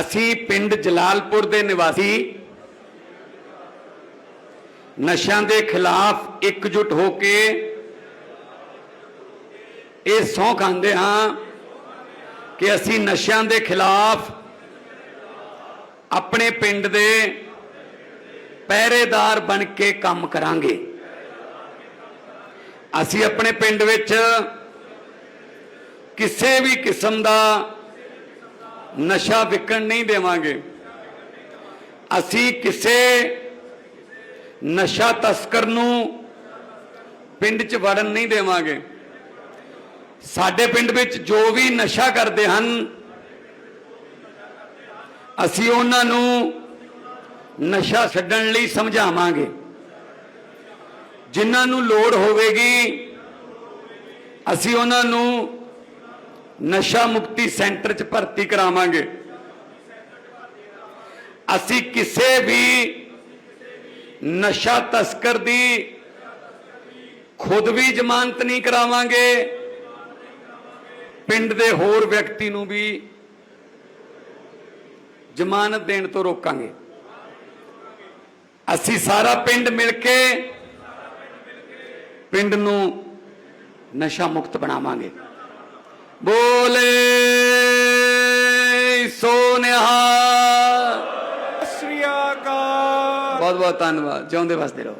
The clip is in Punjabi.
ਅਸੀਂ ਪਿੰਡ ਜਲਾਲਪੁਰ ਦੇ ਨਿਵਾਸੀ ਨਸ਼ਿਆਂ ਦੇ ਖਿਲਾਫ ਇਕਜੁੱਟ ਹੋ ਕੇ ਇਹ ਸਹੁੰ ਖਾਂਦੇ ਹਾਂ ਕਿ ਅਸੀਂ ਨਸ਼ਿਆਂ ਦੇ ਖਿਲਾਫ ਆਪਣੇ ਪਿੰਡ ਦੇ ਪਹਿਰੇਦਾਰ ਬਣ ਕੇ ਕੰਮ ਕਰਾਂਗੇ। ਅਸੀਂ ਆਪਣੇ ਪਿੰਡ ਵਿੱਚ ਕਿਸੇ ਵੀ ਕਿਸਮ ਦਾ ਨਸ਼ਾ ਵਿਕਣ ਨਹੀਂ ਦੇਵਾਂਗੇ। ਅਸੀਂ ਕਿਸੇ ਨਸ਼ਾ ਤਸਕਰ ਨੂੰ ਪਿੰਡ 'ਚ ਵੜਨ ਨਹੀਂ ਦੇਵਾਂਗੇ। ਸਾਡੇ ਪਿੰਡ ਵਿੱਚ ਜੋ ਵੀ ਨਸ਼ਾ ਕਰਦੇ ਹਨ, ਅਸੀਂ ਉਹਨਾਂ ਨੂੰ ਨਸ਼ਾ ਛੱਡਣ ਲਈ ਸਮਝਾਵਾਂਗੇ। ਜਿਨ੍ਹਾਂ ਨੂੰ ਲੋੜ ਹੋਵੇਗੀ, ਅਸੀਂ ਉਹਨਾਂ ਨੂੰ ਨਸ਼ਾ ਮੁਕਤੀ ਸੈਂਟਰ 'ਚ ਭਰਤੀ ਕਰਾਵਾਂਗੇ। ਅਸੀਂ ਕਿਸੇ ਵੀ ਨਸ਼ਾ ਤਸਕਰ ਦੀ ਖੁਦ ਵੀ ਜ਼ਮਾਨਤ ਨਹੀਂ ਕਰਾਵਾਂਗੇ। ਪਿੰਡ ਦੇ ਹੋਰ ਵਿਅਕਤੀ ਨੂੰ ਵੀ ਜ਼ਮਾਨਤ ਦੇਣ ਤੋਂ ਰੋਕਾਂਗੇ। ਅਸੀਂ ਸਾਰਾ ਪਿੰਡ ਮਿਲ ਕੇ ਪਿੰਡ ਨੂੰ ਨਸ਼ਾ ਮੁਕਤ ਬਣਾਵਾਂਗੇ। ਬੋਲੇ ਸੋਨਿਹਾ ਸ੍ਰੀ ਅਕਾਲ। ਬਹੁਤ ਬਹੁਤ ਧੰਨਵਾਦ। ਜਿਉਂਦੇ ਵਸਦੇ ਰਹੋ।